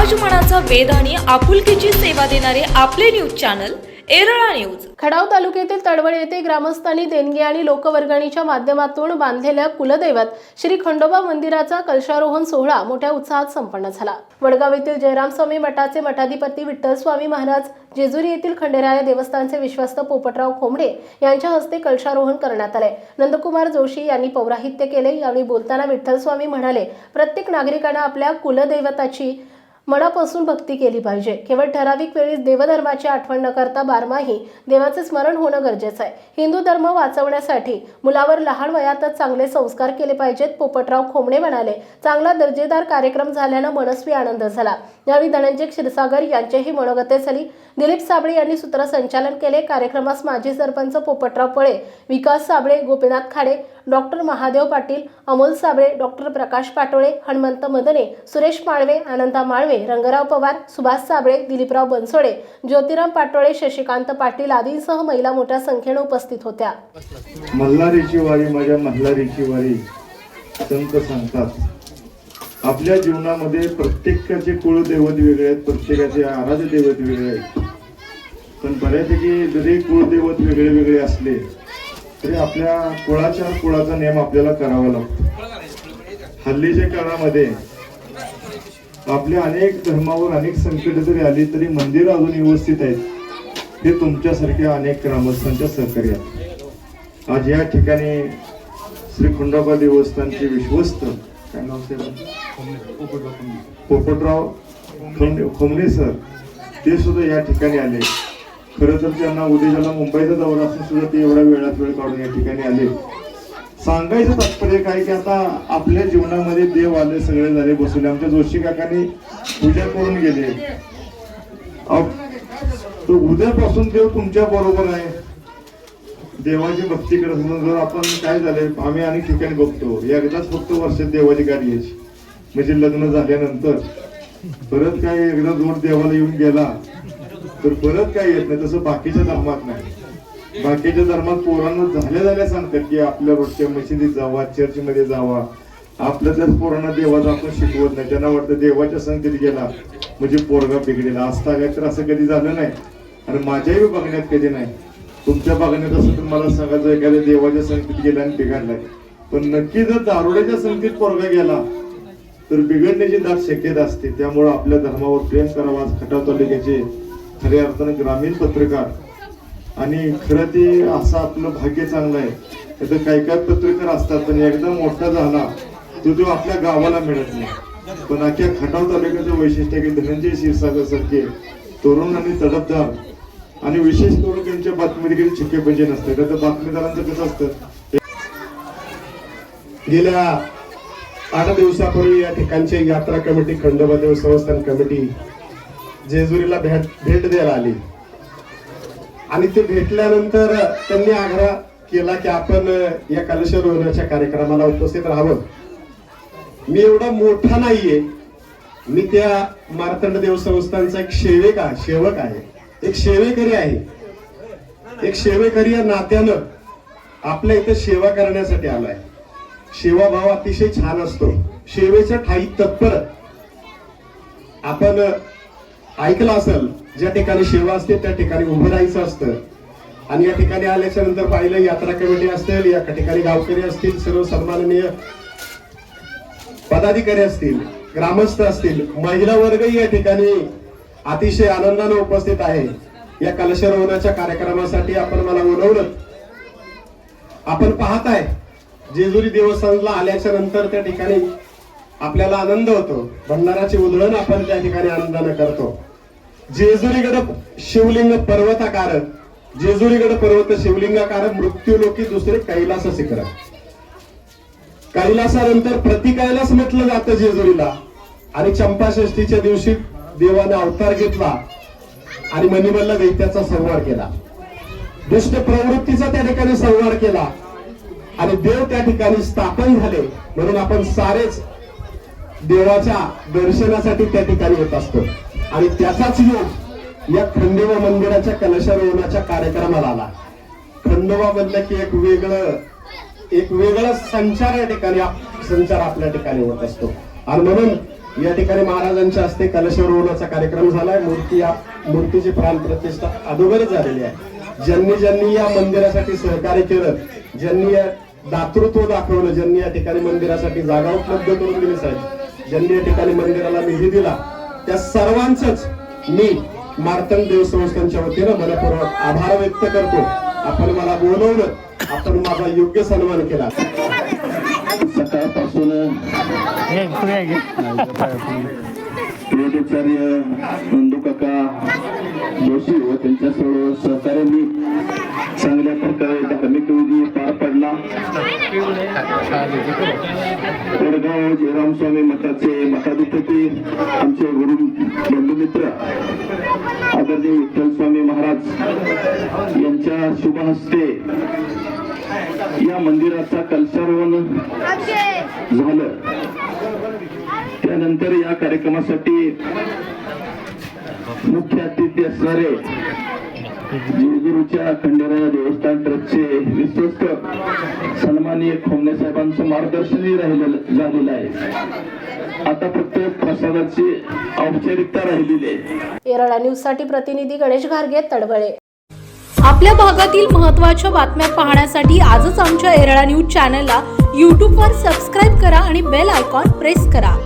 समाजमनाचा वेद आणि आपुलकीची सेवा देणारे आपले न्यूज चॅनल एरळा न्यूज. खडाव तालुक्यातील तडवळ येथे ग्रामस्थांनी देणगी आणि लोकवर्गणीच्या माध्यमातून बांधलेल्या कुलदैवत श्री खंडोबा मंदिराचा कलशारोहण सोहळा मोठ्या उत्साहात संपन्न झाला. वडगाव येथील जयराम स्वामी मठाचे मठाधिपती विठ्ठल स्वामी महाराज जेजुरी येथील खंडेराया देवस्थानचे विश्वस्त पोपटराव खोमडे यांच्या हस्ते कलशारोहण करण्यात आले. नंदकुमार जोशी यांनी पौराहित्य केले. यावेळी बोलताना विठ्ठल स्वामी म्हणाले प्रत्येक नागरिकांना आपल्या कुलदैवताची मनापासून भक्ती केली पाहिजे. केवळ ठराविक वेळी देवधर्माची आठवण न करता बारमाही देवाचे स्मरण होणं गरजेचं आहे. हिंदू धर्म वाचवण्यासाठी मुलावर लहान वयातच चांगले संस्कार केले पाहिजेत पोपटराव खोमणे म्हणाले. चांगला दर्जेदार कार्यक्रम झाल्यानं मनस्वी आनंद झाला. यावेळी धनंजय क्षीरसागर यांचेही मनोगते झाली. दिलीप साबळे यांनी सूत्रसंचालन केले. कार्यक्रमास माजी सरपंच पोपटराव पळे विकास साबळे गोपीनाथ खाडे डॉक्टर महादेव पाटील अमोल साबळे डॉक्टर प्रकाश पाटोळे हनुमंत मदने सुरेश माळवे आनंदा माळवे रंगराव पवार सुभाष साबळे दिलीपराव बनसोडे ज्योतिराम पाटोळे शशिकांत पाटील आदींसह महिला मोठ्या संख्येने उपस्थित होत्या. मल्हारीची वारी माझ्या मल्हारीची वारी संत सांगतात. आपल्या जीवनामध्ये प्रत्येकाचे कुळदैवत वेगळे आहेत प्रत्येकाचे आराध्य दैवत वेगळे आहेत. पण बऱ्यापैकी जरी कुळदैवत वेगळे वेगळे असले तरी आपल्या कुळाच्या कुळाचा नियम आपल्याला करावा लागतो. हल्लीच्या काळामध्ये आपल्या अनेक धर्मावर अनेक संकट जरी आली तरी मंदिर अजून व्यवस्थित आहेत. हे तुमच्यासारख्या अनेक ग्रामस्थांच्या सहकार्यात आज या ठिकाणी श्री खंडोबा देवस्थानचे विश्वस्त काय नाव? पोपटराव खोमणे सर. ते सुद्धा या ठिकाणी आले. खरं तर त्यांना उद्याला मुंबईचा दौरा असून सुद्धा ते एवढ्या वेळात वेळ काढून या ठिकाणी आले. सांगायचं तात्पर्य काय की आता आपल्या जीवनामध्ये देव आले सगळे झाले बसवले. आमच्या जोशी काकांनी पूजा करून गेले. अहो, उद्यापासून देव तुमच्या बरोबर आहे. देवाची भक्ती करत म्हणून जर आपण काय झालंय आम्ही अनेक ठिकाणी बघतो. एकदाच फक्त वर्षात देवाची गाडी यायची म्हणजे लग्न झाल्यानंतर. परत काय एकदा जोर देवाला येऊन गेला तर परत काय येत नाही तसं बाकीच्या धर्मात नाही. बाकीच्या धर्मात पोरांना झाल्या झाल्या सांगतात की आपल्या रोजच्या मशिदीत जावा चर्चमध्ये जावा. आपल्या त्याच पोरांना देवाचा आपण शिकवत नाही. त्यांना वाटतं देवाच्या संगतीत गेला म्हणजे पोरगा बिघडेला असता काय तर असं कधी झालं नाही. आणि माझ्याही बघण्यात कधी नाही. तुमच्या बघण्यात असं तर मला सांगायचं एखाद्या देवाच्या संगतीत गेला आणि बिघडलाय. पण नक्की जर दारुड्याच्या संगतीत पोरगा गेला तर बिघडण्याची दाट शक्यता असते. त्यामुळं आपल्या धर्मावर प्रेम करावा आज खटाव तालुक्याचे खऱ्या अर्थानं ग्रामीण पत्रकार. आणि खरं ते असं आपलं भाग्य चांगलं आहे. त्याचं काही काय पत्रकार असतात पण एकदा मोठा झाला तो तो आपल्या गावाला मिळत नाही. पण अख्ख्या खटाव तालुक्याचं वैशिष्ट्य की धनंजय क्षीरसागर सारखे तरुण आणि तडफदार आणि विशेष करून त्यांच्या बातमीमध्ये कधी छिक्केपंजे म्हणजे नसते. तर बातमीदारांचं कसं असतं? गेल्या आठ दिवसापूर्वी या ठिकाणची यात्रा कमिटी खंडोबा देव संस्थान कमिटी जेजुरीला भेट भेट द्यायला आली. आणि ते भेटल्यानंतर त्यांनी आग्रह केला की आपण या कलशारोहणाच्या कार्यक्रमाला उपस्थित राहावं. मी एवढा मोठा नाहीये. मी त्या मार्तंड देव संस्थानचा एक शेवेक आहे सेवक आहे. एक सेवेकरी आहे. एक सेवेकरी या नात्यानं आपल्या इथं सेवा करण्यासाठी आलाय. सेवाभाव अतिशय छान असतो. सेवेचं ठाई तत्पर आपण ऐकलं असेल ज्या ठिकाणी सेवा असते त्या ठिकाणी उभं राहायचं असतं. आणि या ठिकाणी आल्याच्यानंतर पाहिलं यात्रा कमिटी असतील या ठिकाणी गावकरी असतील सर्व सन्माननीय पदाधिकारी असतील ग्रामस्थ असतील महिला वर्गही या ठिकाणी अतिशय आनंदाने उपस्थित आहे. या कलशरोहणाच्या कार्यक्रमासाठी आपण मला बोलवलं. आपण पाहताय जेजुरी देवस्थानला आल्याच्यानंतर त्या ठिकाणी आपल्याला आनंद होतो. भंडाराची उधळण आपण त्या ठिकाणी आनंदाने करतो. जेजुरीगड शिवलिंग पर्वताकार जेजुरीगड पर्वत शिवलिंगाकार मृत्यू लोकी दुसरे कैलास शिखर कैलासानंतर प्रति कैलास म्हटलं जातं जेजुरीला. आणि चंपाषष्टीच्या दिवशी देवाने अवतार घेतला आणि मणिमल्ल दैत्याचा संहार केला. दुष्ट प्रवृत्तीचा त्या ठिकाणी संहार केला. आणि देव त्या ठिकाणी स्थापन झाले. म्हणून आपण सारेच देवाच्या दर्शनासाठी त्या ठिकाणी येत असतो. आणि त्याचाच योग या खंडोबा मंदिराच्या कलशारोहणाच्या कार्यक्रमाला आला. खंडोबा म्हणलं की एक वेगळं एक वेगळा संचार या ठिकाणी संचार आपल्या ठिकाणी होत असतो. आणि म्हणून या ठिकाणी महाराजांच्या हस्ते कलशारोहणाचा कार्यक्रम झालाय. मूर्ती या मूर्तीची प्राण प्रतिष्ठा अगोदरच झालेली आहे. ज्यांनी ज्यांनी या मंदिरासाठी सहकार्य केलं ज्यांनी या दातृत्व दाखवलं ज्यांनी या ठिकाणी मंदिरासाठी जागा उपलब्ध करून दिली साहेब ज्यांनी या ठिकाणी मंदिराला निधी दिला त्या सर्वांचंच मी मार्तंड देव संस्थांच्या वतीनं मनपूर्वक आभार व्यक्त करतो. आपण मला बोलवलं आपण माझा योग्य सन्मान केला. सकाळपासून वेदाचार्य नंदू काका जोशी व त्यांच्या सर्व सहकार्यांनी चांगल्या प्रकारे धार्मिक विधी पार पडला. वडगाव जयराम स्वामी मठाचे मठाधिपती आमचे गुरु बंधुमित्र आदरणीय विठ्ठल स्वामी महाराज यांच्या शुभ हस्ते या मंदिराचा कलशारोहण झालं. त्यानंतर या कार्यक्रमासाठी मुख्य अतिथी असणारे जेजुरूच्या खंडेराया देवस्थान ट्रस्टचे विश्वस्त ठिकाणी खोमणे साहेबांचं मार्गदर्शनही राहिलेलं झालेलं आहे. आता फक्त प्रसादाची औपचारिकता राहिलेली आहे. येरळा न्यूजसाठी प्रतिनिधी गणेश घारगे तडवळे. आपल्या भागातील महत्त्वाच्या बातम्या पाहण्यासाठी आजच आमच्या एरळा न्यूज चॅनलला यूट्यूबवर सबस्क्राईब करा आणि बेल आयकॉन प्रेस करा.